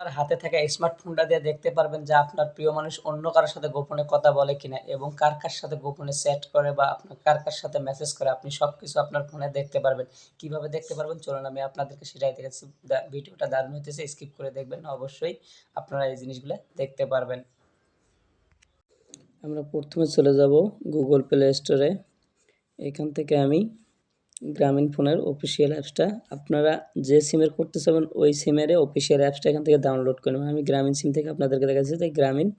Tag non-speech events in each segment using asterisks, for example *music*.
আপনার হাতে থাকা স্মার্টফোনটা দিয়ে দেখতে পারবেন যে আপনার প্রিয় মানুষ অন্য কারোর সাথে গোপনে কথা বলে কিনা এবং কার কার সাথে গোপনে চ্যাট করে বা আপনার কার কার সাথে মেসেজ করে আপনি সব কিছু আপনার ফোনে দেখতে পারবেন। কীভাবে দেখতে পারবেন? চলুন আমি আপনাদেরকে সেটাই দেখাচ্ছি। ভিডিওটা দারুণ হইতেছে স্কিপ করে দেখবেন। অবশ্যই আপনারা এই জিনিসগুলো দেখতে পারবেন। আমরা প্রথমে চলে যাব গুগল প্লে স্টোরে এখান থেকে আমি গ্রামীণ ফোনের অফিসিয়াল অ্যাপসটা আপনারা যে সিমের করতে চাবেন, ওই সিমের অফিসিয়াল অ্যাপসটা এখান থেকে ডাউনলোড করে নেবেন। আমি গ্রামীণ সিম থেকে আপনাদেরকে দেখাচ্ছি যে গ্রামীণ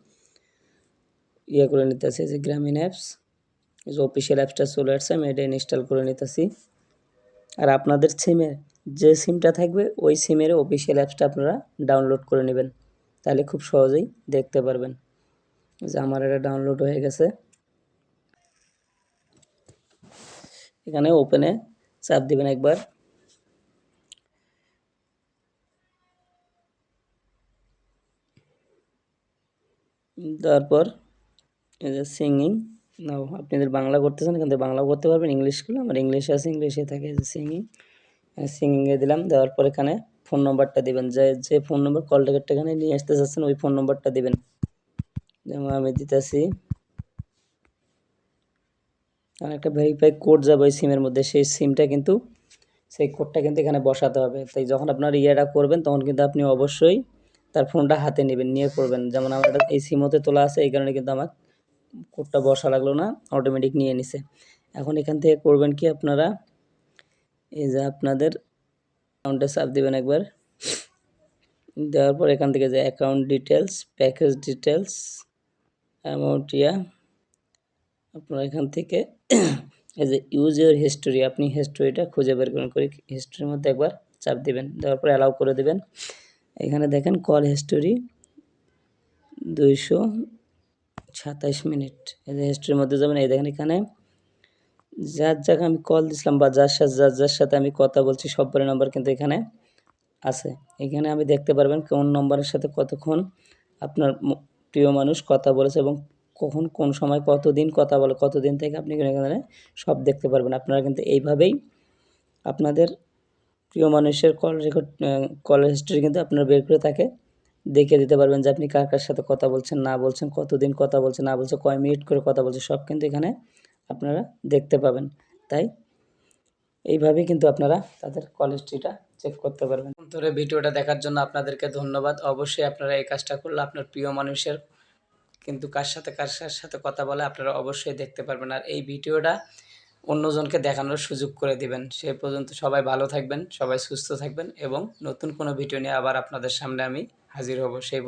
ইয়ে করে নিতেছি, যে গ্রামীণ অ্যাপস যে অফিসিয়াল অ্যাপসটা চলে আসছে, আমি এটা ইনস্টল করে নিতেছি। আর আপনাদের সিমে যে সিমটা থাকবে, ওই সিমের অফিসিয়াল অ্যাপসটা আপনারা ডাউনলোড করে নেবেন। তাহলে খুব সহজেই দেখতে পারবেন। যে আমার এটা ডাউনলোড হয়ে গেছে। এখানে ওপেনে চাপ দিবেন একবার। তারপর সিঙ্গিং নাও আপনাদের বাংলা করতেছেন, এখান থেকে বাংলাও করতে পারবেন ইংলিশ করলে আমার ইংলিশে আছে ইংলিশে থাকে সিঙ্গিং সিঙ্গিংয়ে দিলাম, দেওয়ার পর এখানে ফোন নম্বরটা দিবেন। যে যে ফোন নম্বর কল টিকিটটা এখানে নিয়ে আসতে চাচ্ছেন, ওই ফোন নম্বরটা দিবেন। যেমন আমি দিতেছি আর একটা ভেরিফাই কোড যাবে ওই সিমের মধ্যে। সেই সিমটা কিন্তু, সেই কোডটা কিন্তু এখানে বসাতে হবে। তাই যখন আপনার ইয়েটা করবেন, তখন কিন্তু আপনি অবশ্যই তার ফোনটা হাতে নেবেন, নিয়ে করবেন। যেমন আমার এই সিমতে তোলা আছে, এই কারণে কিন্তু আমার কোডটা বসা লাগল না অটোমেটিক নিয়ে নিছে। এখন এখান থেকে করবেন কি আপনারা, এই যে আপনাদের অ্যাকাউন্টে চাপ দিবেন একবার। দেওয়ার পর এখান থেকে যে account details package details amount ইয়া আপনারা এখান থেকে *clears throat* এই যে ইউজ ইউর হিস্টোরি আপনি হিস্টোরিটা খুঁজে বের করুন, করে হিস্টোরির মধ্যে একবার চাপ দিবেন, দেওয়ার পর অ্যালাউ করে দেবেন। এখানে দেখেন কল হিস্টোরি দুইশো সাতাইশ মিনিট। এই যে হিস্টোরির মধ্যে যাবেন, এই দেখেন এখানে যার যাকে আমি কল দিছিলাম বা যার সাথে, যার যার সাথে আমি কথা বলছি সব্বরের নাম্বার কিন্তু এখানে আছে। এখানে আমি দেখতে পারবেন কোন নম্বরের সাথে কতক্ষণ আপনার প্রিয় মানুষ কথা বলেছে এবং কখন কোন সময় কতদিন কথা বলে, কতদিন থেকে আপনি এখানে সব দেখতে পারবেন। আপনারা কিন্তু এইভাবেই আপনাদের প্রিয় মানুষের কল রেকর্ড কল হিস্ট্রি কিন্তু আপনারা বের করে তাকে দেখে দিতে পারবেন যে আপনি কার কার সাথে কথা বলছেন, না বলছেন, কতদিন কথা বলছেন, না বলছেন, কয় মিনিট করে কথা বলছে সব কিন্তু এখানে আপনারা দেখতে পাবেন। তাই এইভাবেই কিন্তু আপনারা তাদের কল হিস্ট্রিটা চেক করতে পারবেন। ধরে ভিডিওটা দেখার জন্য আপনাদেরকে ধন্যবাদ। অবশ্যই আপনারা এই কাজটা করলে আপনার প্রিয় মানুষের কিন্তু কার সাথে কার সাথে কথা বলে আপনারা অবশ্যই দেখতে পারবেন। আর এই ভিডিওটা অন্যজনকে দেখানোর সুযোগ করে দিবেন। সে পর্যন্ত সবাই ভালো থাকবেন, সবাই সুস্থ থাকবেন এবং নতুন কোনো ভিডিও নিয়ে আবার আপনাদের সামনে আমি হাজির হব। সেই